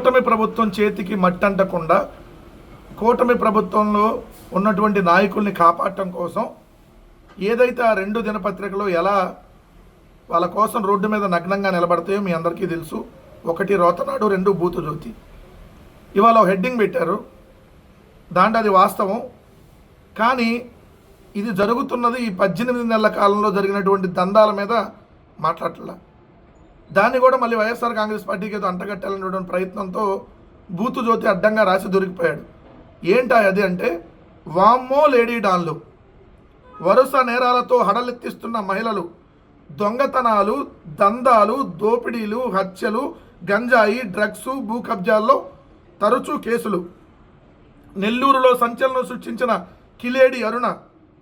కూటమి ప్రభుత్వం చేతికి మట్టంటకుండా కూటమి ప్రభుత్వంలో ఉన్నటువంటి నాయకుల్ని కాపాడటం కోసం ఏదైతే ఆ రెండు దినపత్రికలు ఎలా వాళ్ళ కోసం రోడ్డు మీద నగ్నంగా నిలబడతాయో మీ అందరికీ తెలుసు. ఒకటి రోతనాడు రెండు భూతజ్యోతి ఇవాళ హెడ్డింగ్ పెట్టారు. దాంట్లో అది వాస్తవం. కానీ ఇది జరుగుతున్నది ఈ పద్దెనిమిది నెలల కాలంలో జరిగినటువంటి దందాల మీద మాట్లాడట్లా. దాన్ని కూడా మళ్ళీ వైఎస్ఆర్ కాంగ్రెస్ పార్టీకి ఏదో అంటగట్టాలనేటువంటి ప్రయత్నంతో బూతు జ్యోతి అడ్డంగా రాసి దొరికిపోయాడు. ఏంటా అది అంటే వామ్మో లేడీ డాన్లు. వరుస నేరాలతో హడలెత్తిస్తున్న మహిళలు దొంగతనాలు దందాలు దోపిడీలు హత్యలు గంజాయి డ్రగ్స్ భూ కబ్జాల్లో తరచూ కేసులు. నెల్లూరులో సంచలనం సృష్టించిన కిలేడి అరుణ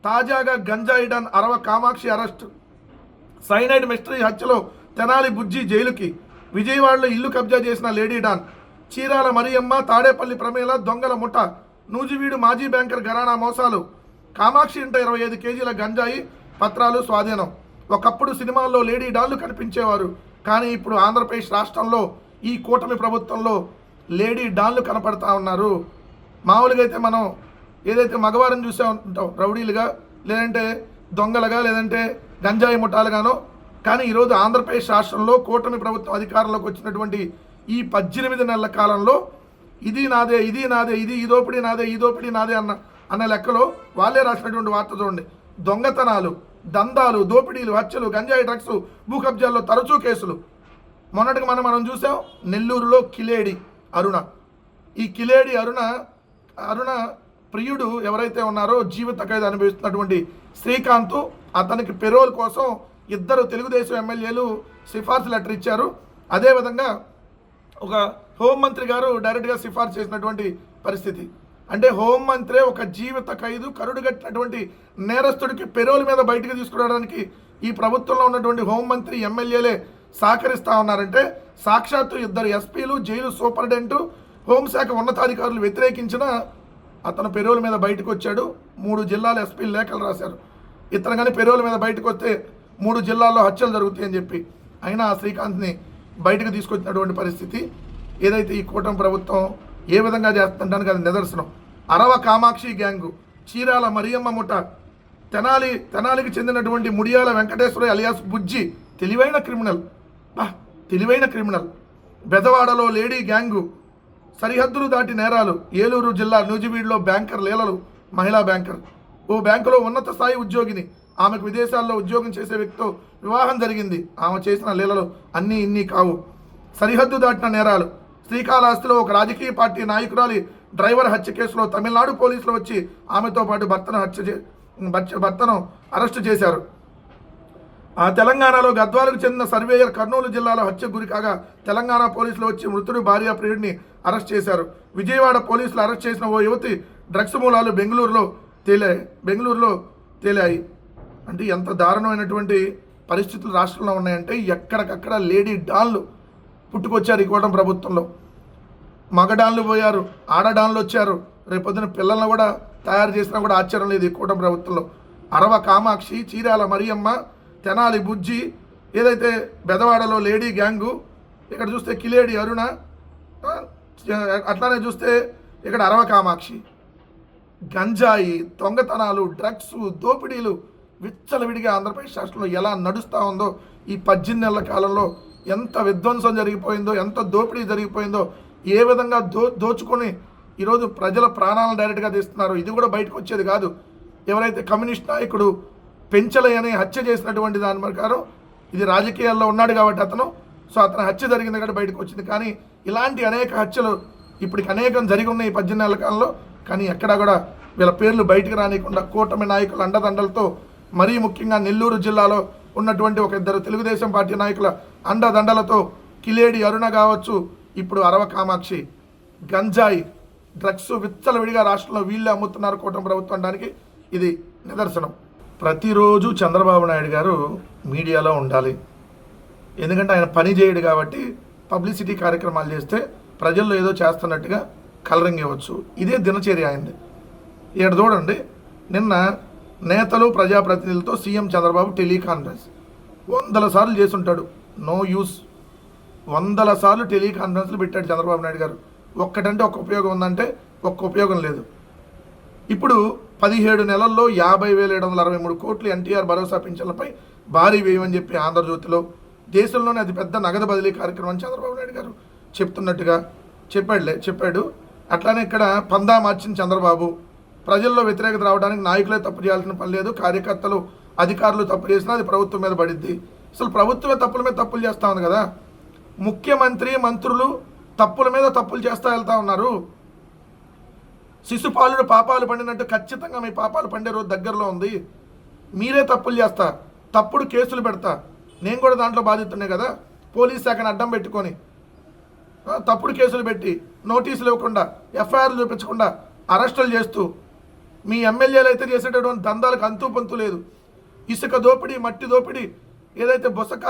తాజాగా గంజాయి don Arava Kamakshi arrest. Cyanide mystery హత్యలో తెనాలి బుజ్జి జైలుకి. విజయవాడలో ఇల్లు కబ్జా చేసిన లేడీ డాన్ చీరాల మరియమ్మ తాడేపల్లి ప్రమేల దొంగల ముఠ నూజివీడు మాజీ బ్యాంకర్ ఘరానా మోసాలు. కామాక్షి ఇంట ఇరవై ఐదు కేజీల గంజాయి పత్రాలు స్వాధీనం. ఒకప్పుడు సినిమాల్లో లేడీ డాన్లు కనిపించేవారు. కానీ ఇప్పుడు ఆంధ్రప్రదేశ్ రాష్ట్రంలో ఈ కూటమి ప్రభుత్వంలో లేడీ డాన్లు కనపడతా ఉన్నారు. మామూలుగా అయితే మనం ఏదైతే మగవారిని చూసే ఉంటాం రౌడీలుగా లేదంటే దొంగలుగా లేదంటే గంజాయి ముఠాలుగానో కానీ ఈరోజు ఆంధ్రప్రదేశ్ రాష్ట్రంలో కూటమి ప్రభుత్వం అధికారంలోకి వచ్చినటువంటి ఈ పద్దెనిమిది నెలల కాలంలో ఇది నాదే ఇది నాదే ఇది ఈ దోపిడీ నాదే ఈ దోపిడీ నాదే అన్న అన్న లెక్కలో వాళ్ళే రాసినటువంటి వార్త చూడండి. దొంగతనాలు దందాలు దోపిడీలు హత్యలు గంజాయి డ్రగ్స్ భూ కబ్జాల్లో తరచూ కేసులు. మొన్నటికి మనం మనం చూసాం నెల్లూరులో కిలేడి అరుణ. ఈ కిలేడి అరుణ అరుణ ప్రియుడు ఎవరైతే ఉన్నారో జీవిత ఖైదు అనుభవిస్తున్నటువంటి శ్రీకాంత్ అతనికి పెరోల్ కోసం ఇద్దరు తెలుగుదేశం ఎమ్మెల్యేలు సిఫార్సు లెటర్ ఇచ్చారు. అదేవిధంగా ఒక హోంమంత్రి గారు డైరెక్ట్గా సిఫార్సు చేసినటువంటి పరిస్థితి. అంటే హోంమంత్రే ఒక జీవిత ఖైదు కరుడుగట్టినటువంటి నేరస్తుడికి పెరోల్ మీద బయటకు తీసుకురావడానికి ఈ ప్రభుత్వంలో ఉన్నటువంటి హోంమంత్రి ఎమ్మెల్యేలే సహకరిస్తా ఉన్నారంటే సాక్షాత్తు ఇద్దరు ఎస్పీలు జైలు సూపరింటెండెంట్ హోంశాఖ ఉన్నతాధికారులు వ్యతిరేకించిన అతను పెరోల్ మీద బయటకు వచ్చాడు మూడు జిల్లాల ఎస్పీలు లేఖలు రాశారు. ఇతను కానీ పెరోల్ మీద బయటకు వస్తే మూడు జిల్లాల్లో హత్యలు జరుగుతాయని చెప్పి అయినా ఆ శ్రీకాంత్ని బయటకు తీసుకొచ్చినటువంటి పరిస్థితి ఏదైతే ఈ కూటమి ప్రభుత్వం ఏ విధంగా చేస్తుంటానికి అది నిదర్శనం. అరవ కామాక్షి గ్యాంగు చీరాల మరియమ్మ ముఠ తెనాలి తెనాలికి చెందినటువంటి ముడియాల వెంకటేశ్వర అలియాస్ బుజ్జి తెలివైన క్రిమినల్. బా తెలివైన క్రిమినల్. బెదవాడలో లేడీ గ్యాంగు సరిహద్దులు దాటి నేరాలు ఏలూరు జిల్లా నూజివీడులో బ్యాంకర్ లీలలు మహిళా బ్యాంకర్. ఓ బ్యాంకులో ఉన్నత స్థాయి ఉద్యోగిని ఆమెకు విదేశాల్లో ఉద్యోగం చేసే వ్యక్తితో వివాహం జరిగింది. ఆమె చేసిన లీలలు అన్నీ ఇన్ని కావు. సరిహద్దు దాటిన నేరాలు. శ్రీకాళహస్తిలో ఒక రాజకీయ పార్టీ నాయకురాలి డ్రైవర్ హత్య కేసులో తమిళనాడు పోలీసులు వచ్చి ఆమెతో పాటు భర్తను హత్య చే భర్త- భర్తను అరెస్టు చేశారు. ఆ తెలంగాణలో గద్వాలకు చెందిన సర్వేయర్ కర్నూలు జిల్లాలో హత్య గురి కాగా తెలంగాణ పోలీసులు వచ్చి మృతుడు భార్య ప్రియుడిని అరెస్ట్ చేశారు. విజయవాడ పోలీసులు అరెస్ట్ చేసిన ఓ యువతి డ్రగ్స్ మూలాలు బెంగళూరులో తేలాయి బెంగళూరులో తేలాయి. అంటే ఎంత దారుణమైనటువంటి పరిస్థితులు రాష్ట్రంలో ఉన్నాయంటే ఎక్కడికక్కడ లేడీ డాన్లు పుట్టుకొచ్చారు ఈ కూటమి ప్రభుత్వంలో. మగడాన్లు పోయారు ఆడడాన్లు వచ్చారు. రేపొద్దున పిల్లలను కూడా తయారు చేసినా కూడా ఆశ్చర్యం లేదు ఈ కూటమి ప్రభుత్వంలో. అరవ కామాక్షి చీరాల మరియమ్మ తెనాలి బుజ్జి ఏదైతే బెదవాడలో లేడీ గ్యాంగు ఇక్కడ చూస్తే కిలేడి అరుణ అట్లానే చూస్తే ఇక్కడ అరవ కామాక్షి. గంజాయి దొంగతనాలు డ్రగ్స్ దోపిడీలు విచ్చలవిడిగా ఆంధ్రప్రదేశ్ రాష్ట్రంలో ఎలా నడుస్తూ ఉందో ఈ పద్దెనిమిది నెలల కాలంలో ఎంత విధ్వంసం జరిగిపోయిందో ఎంత దోపిడీ జరిగిపోయిందో ఏ విధంగా దో దోచుకొని ఈరోజు ప్రజల ప్రాణాలను డైరెక్ట్గా తీస్తున్నారు ఇది కూడా బయటకు వచ్చేది కాదు. ఎవరైతే కమ్యూనిస్ట్ నాయకుడు పెంచలయని హత్య చేసినటువంటి దాని ప్రకారం ఇది రాజకీయాల్లో ఉన్నాడు కాబట్టి అతను సో అతను హత్య జరిగింది కాబట్టి బయటకు వచ్చింది. కానీ ఇలాంటి అనేక హత్యలు ఇప్పటికి అనేకం జరిగి ఉన్నాయి ఈ పద్దెనిమిది నెలల కాలంలో. కానీ ఎక్కడా కూడా వీళ్ళ పేర్లు బయటకు రానియకుండా కూటమి నాయకుల అండదండలతో మరీ ముఖ్యంగా నెల్లూరు జిల్లాలో ఉన్నటువంటి ఒక ఇద్దరు తెలుగుదేశం పార్టీ నాయకుల అండదండలతో కిలేడి అరుణ కావచ్చు ఇప్పుడు అరవ కామాక్షి. గంజాయి డ్రగ్స్ విచ్చలవిడిగా రాష్ట్రంలో వీళ్ళే అమ్ముతున్నారు కూటమి ప్రభుత్వం అనడానికి ఇది నిదర్శనం. ప్రతిరోజు చంద్రబాబు నాయుడు గారు మీడియాలో ఉండాలి. ఎందుకంటే ఆయన పని చేయడు కాబట్టి పబ్లిసిటీ కార్యక్రమాలు చేస్తే ప్రజల్లో ఏదో చేస్తున్నట్టుగా కలరింగ్ ఇవ్వచ్చు. ఇదే దినచర్య అయింది ఇక్కడ చూడండి నిన్న నేతలు ప్రజాప్రతినిధులతో సీఎం చంద్రబాబు టెలికాన్ఫరెన్స్. వందల సార్లు చేసుంటాడు నో యూస్. వందల సార్లు టెలికాన్ఫరెన్స్లు పెట్టాడు చంద్రబాబు నాయుడు గారు. ఒక్కటంటే ఒక్క ఉపయోగం ఉందంటే ఒక్క ఉపయోగం లేదు. ఇప్పుడు పదిహేడు నెలల్లో యాభై వేల ఏడు వందల అరవై మూడు కోట్లు ఎన్టీఆర్ భరోసా పింఛన్లపై భారీ వ్యయమని చెప్పి ఆంధ్రజ్యోతిలో దేశంలోనే అతిపెద్ద నగదు బదిలీ కార్యక్రమం చంద్రబాబు నాయుడు గారు చెప్తున్నట్టుగా చెప్పాడులే చెప్పాడు. అట్లానే ఇక్కడ పందా మార్చిన చంద్రబాబు. ప్రజల్లో వ్యతిరేకత రావడానికి నాయకులే తప్పు చేయాల్సిన పని లేదు కార్యకర్తలు అధికారులు తప్పు చేసినా అది ప్రభుత్వం మీద పడిద్ది. అసలు ప్రభుత్వమే తప్పుల మీద తప్పులు చేస్తా ఉంది కదా. ముఖ్యమంత్రి మంత్రులు తప్పుల మీద తప్పులు చేస్తా వెళ్తా ఉన్నారు. శిశుపాలుడు పాపాలు పండినట్టు ఖచ్చితంగా మీ పాపాలు పండే రోజు దగ్గరలో ఉంది. మీరే తప్పులు చేస్తా తప్పుడు కేసులు పెడతా. నేను కూడా దాంట్లో బాధితున్నే కదా. పోలీస్ శాఖను అడ్డం పెట్టుకొని తప్పుడు కేసులు పెట్టి నోటీసులు ఇవ్వకుండా ఎఫ్ఐఆర్లు చూపించకుండా అరెస్టులు చేస్తూ మీ ఎమ్మెల్యేలు అయితే చేసేటటువంటి దందాలకు అంతు పంతు లేదు. ఇసుక దోపిడీ మట్టి దోపిడీ ఏదైతే బొసక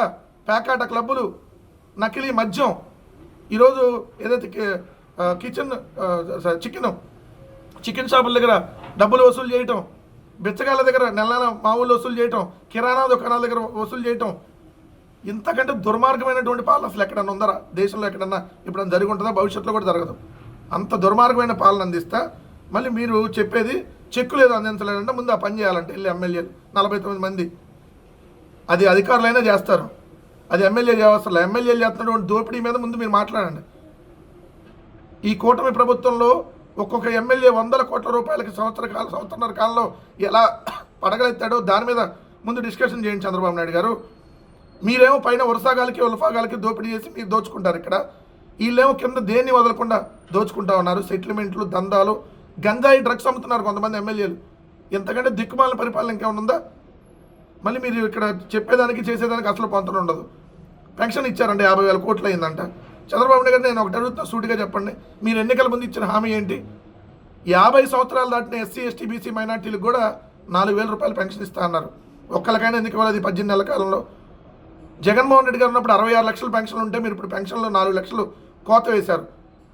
పేకాట క్లబ్బులు నకిలీ మద్యం ఈరోజు ఏదైతే కిచెన్ చికెన్ చికెన్ షాపుల దగ్గర డబ్బులు వసూలు చేయటం బిచ్చగాళ్ళ దగ్గర నెల నెల మామూలు వసూలు చేయటం కిరాణా దుకాణాల దగ్గర వసూలు చేయటం ఇంతకంటే దుర్మార్గమైనటువంటి పాలన అసలు ఎక్కడన్నా ఉందరా? దేశంలో ఎక్కడన్నా ఇప్పుడు జరిగి ఉంటుందా? భవిష్యత్తులో కూడా జరగదు. అంత దుర్మార్గమైన పాలన అందిస్తా. మళ్ళీ మీరు చెప్పేది చెక్కులు ఏదో అందించలేదంటే ముందు ఆ పని చేయాలంటే వెళ్ళి ఎమ్మెల్యేలు నలభై తొమ్మిది మంది. అది అధికారులైనా చేస్తారు. అది ఎమ్మెల్యే చేయవసరం ఎమ్మెల్యేలు చేస్తున్నటువంటి దోపిడీ మీద ముందు మీరు మాట్లాడండి. ఈ కూటమి ప్రభుత్వంలో ఒక్కొక్క ఎమ్మెల్యే వందల కోట్ల రూపాయలకి సంవత్సర కాలం సంవత్సరన్నర కాలంలో ఎలా పడగలెత్తాడో దాని మీద ముందు డిస్కషన్ చేయండి చంద్రబాబు నాయుడు గారు. మీరేమో పైన వరుసగాలకి ఉల్ఫాగాలకి దోపిడీ చేసి మీరు దోచుకుంటారు ఇక్కడ. వీళ్ళేమో కింద దేన్ని వదలకుండా దోచుకుంటా ఉన్నారు? సెటిల్మెంట్లు దందాలు గంజాయి డ్రగ్స్ అమ్ముతున్నారు కొంతమంది ఎమ్మెల్యేలు. ఎంతకంటే దిక్కుమాలిన పరిపాలన ఇంకేమైనా ఉందా? మళ్ళీ మీరు ఇక్కడ చెప్పేదానికి చేసేదానికి అసలు పొంతన ఉండదు. పెన్షన్ ఇచ్చారండి యాభై వేల కోట్లు అయిందంట. చంద్రబాబు నాయుడు గారు నేను ఒకటి అడుగుతున్నా సూటిగా చెప్పండి. మీరు ఎన్నికల ముందు ఇచ్చిన హామీ ఏంటి? యాభై సంవత్సరాలు దాటిన ఎస్సీ ఎస్టీ బీసీ మైనార్టీలకు కూడా నాలుగు వేల రూపాయలు పెన్షన్ ఇస్తా అన్నారు. ఒక్కరికైనా ఎందుకు ఇవ్వాలి పద్దెనిమిది నెలల కాలంలో? జగన్మోహన్ రెడ్డి గారు ఉన్నప్పుడు అరవై ఆరు లక్షల పెన్షన్లు ఉంటే మీరు ఇప్పుడు పెన్షన్లో నాలుగు లక్షలు కోత వేశారు.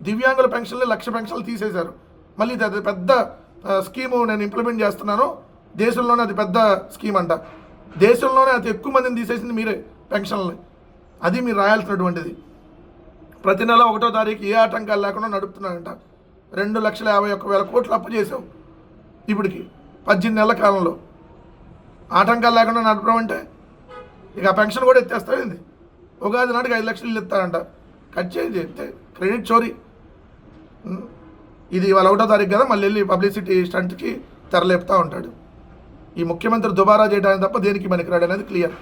దివ్యాంగుల పెన్షన్లు లక్ష పెన్షన్లు తీసేశారు. మళ్ళీ అది పెద్ద స్కీము నేను ఇంప్లిమెంట్ చేస్తున్నాను. దేశంలోనే అది పెద్ద స్కీమ్ అంట. దేశంలోనే అతి ఎక్కువ మందిని తీసేసింది మీరే పెన్షన్లని. అది మీరు రాయాల్సినటువంటిది. ప్రతి నెల ఒకటో తారీఖు ఏ ఆటంకాలు లేకుండా నడుపుతున్నారంట. రెండు లక్షల యాభై ఒక్క వేల కోట్లు అప్పు చేసావు ఇప్పటికి పద్దెనిమిది నెలల కాలంలో. ఆటంకాలు లేకుండా నడపడం అంటే ఇక ఆ పెన్షన్ కూడా ఎత్తేస్తావేంది ఉగాది నాటికి ఐదు లక్షలు ఇల్లు ఇస్తారంట. కట్ చేయండి ఎత్తే క్రెడిట్ చోరీ. ఇది ఇవాళ ఒకటో తారీఖు కదా మళ్ళీ వెళ్ళి పబ్లిసిటీ స్టంట్కి తెరలేపుతూ ఉంటాడు. ఈ ముఖ్యమంత్రి దుబారా చేయడానికి తప్ప దేనికి పనికిరాడు అనేది క్లియర్